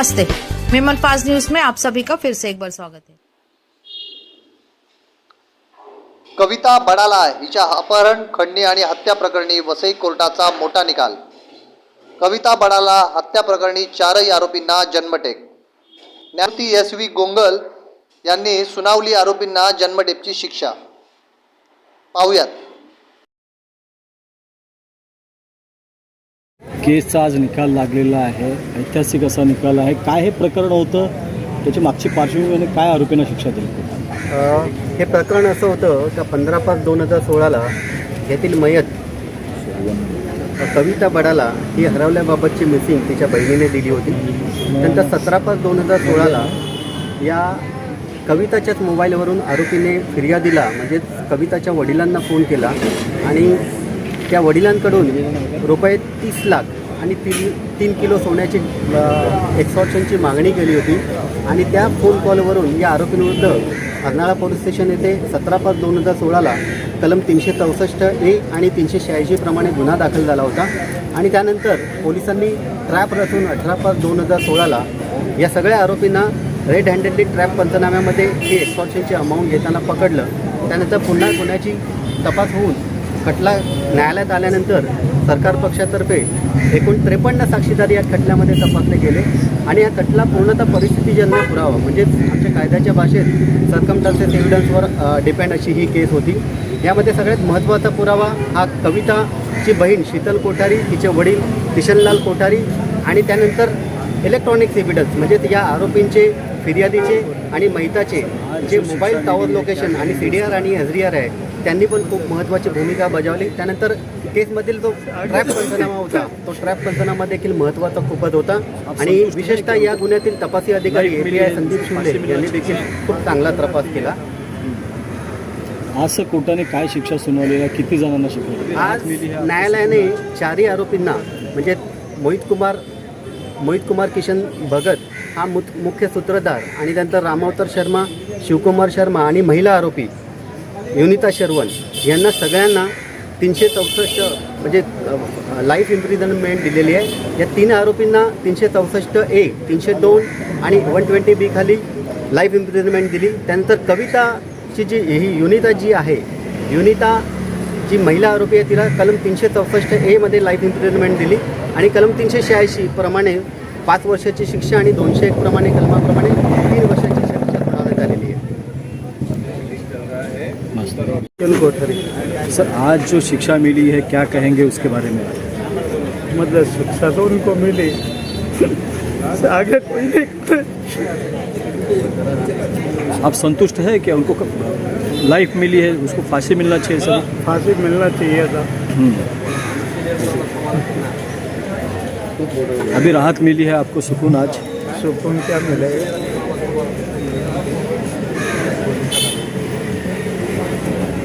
नमस्ते। Memon fast news में आप सभी का फिर से एक बार स्वागत है। कविता बडाला हिच्या अपहरण खंडणी आणि हत्या प्रकरणी वसई कोर्टाचा मोठा निकाल. कविता बडाला हत्या प्रकरणी चारही आरोपींना जन्मटेक न्यायमूर्ती एस व्ही गोंगल यांनी सुनावली आरोपींना जन्मठेपची शिक्षा. पाहूयात. केसचा आज निकाल लागलेला आहे ऐतिहासिक असा निकाल आहे. काय हे प्रकरण होतं? त्याची मागची पार्श्वभूमी आणि काय आरोपींना शिक्षा दिली? हे प्रकरण असं होतं का पंधरा पाच दोन हजार सोळाला येथील मयत कविता बडाला ही हरवल्याबाबतची मिसिंग तिच्या बहिणीने दिली होती. नंतर सतरा पाच दोन हजार सोळाला या कविताच्याच मोबाईलवरून आरोपीने फिर्यादीला म्हणजेच कविताच्या वडिलांना फोन केला आणि त्या वडिलांकडून रुपये तीस लाख आणि तीन तीन किलो सोन्याची एक्सॉर्शनची मागणी केली होती. आणि त्या फोन कॉलवरून या आरोपींविरुद्ध अर्नाळा पोलीस स्टेशन येथे सतरा पाच दोन हजार सोळाला कलम तीनशे चौसष्ट ए आणि तीनशे शहाऐंशी प्रमाणे गुन्हा दाखल झाला होता. आणि त्यानंतर पोलिसांनी ट्रॅप रचून अठरा पाच दोन हजार सोळाला या सगळ्या आरोपींना रेड हँडेडली ट्रॅप पंचनाम्यामध्ये ही एक्सॉर्शनची अमाऊंट घेताना पकडलं. त्यानंतर पुन्हा गुन्ह्याची तपास होऊन खटला न्यायालयात आल्यानंतर सरकार पक्षातर्फे एकूण त्रेपन्न साक्षीदार या खटल्यामध्ये तपासले गेले. आणि या खटला पूर्णतः परिस्थितीजन्य पुरावा म्हणजेच आमच्या कायद्याच्या भाषेत सरकमटन्सेस एव्हिडन्सवर डिपेंड अशी ही केस होती. यामध्ये सगळ्यात महत्त्वाचा पुरावा हा कविताची बहीण शीतल कोठारी तिचे वडील किशनलाल कोठारी आणि त्यानंतर इलेक्ट्रॉनिक्स एव्हिडन्स म्हणजे या आरोपींचे फिर्यादीचे आणि महिताचे जे मोबाईल टॉवर लोकेशन आणि सी डी आर आणि एस डी आर आहे त्यांनी पण खूप महत्त्वाची भूमिका बजावली. त्यानंतर केसमधील जो ट्रॅप पंचनामा होता तो ट्रॅप पंचनामा देखील महत्त्वाचा खूपच होता. आणि विशेषतः या गुन्ह्यातील तपासी अधिकारी A P I Sandeep Shinde यांनी देखील खूप चांगला तपास केला. आज कोर्टाने काय शिक्षा सुनावलेली आहे किती जणांना शिकवली? आज न्यायालयाने चारही आरोपींना म्हणजे मोहित कुमार मोहित कुमार किशन भगत हा मु मुख्य सूत्रधार आणि त्यानंतर रामावतर शर्मा शिवकुमार शर्मा आणि महिला आरोपी युनिता शर्वण यांना सगळ्यांना तीनशे चौसष्ट म्हणजे लाईफ इम्प्रिझनमेंट दिलेली आहे. या तीन आरोपींना तीनशे चौसष्ट ए तीनशे दोन आणि वन ट्वेंटी बी खाली लाईफ इम्प्रिझनमेंट दिली. त्यानंतर कविताची जी ही युनिता जी आहे युनिता जी महिला आरोपी आहे तिला कलम तीनशे चौसष्ट एमध्ये लाईफ इम्प्रिझनमेंट दिली. आणि कलम तीनशे शहाऐंशी प्रमाणे पाच वर्षाची शिक्षा आणि दोनशे एक प्रमाणे कलमाप्रमाणे तीन वर्षाची शिक्षा सुनावण्यात आलेली आहे. कोठरी सर आज जो शिक्षा मिली है क्या कहेंगे उसके बारे में? मतलब शिक्षा तो उनको मिली। आगे कोई नहीं। आप संतुष्ट है कि उनको? लाइफ मिली है उसको फांसी मिलना चाहिए सर फांसी मिलना चाहिए सर अभी राहत मिली है आपको सुकून आज? सुकून क्या मिलेगा?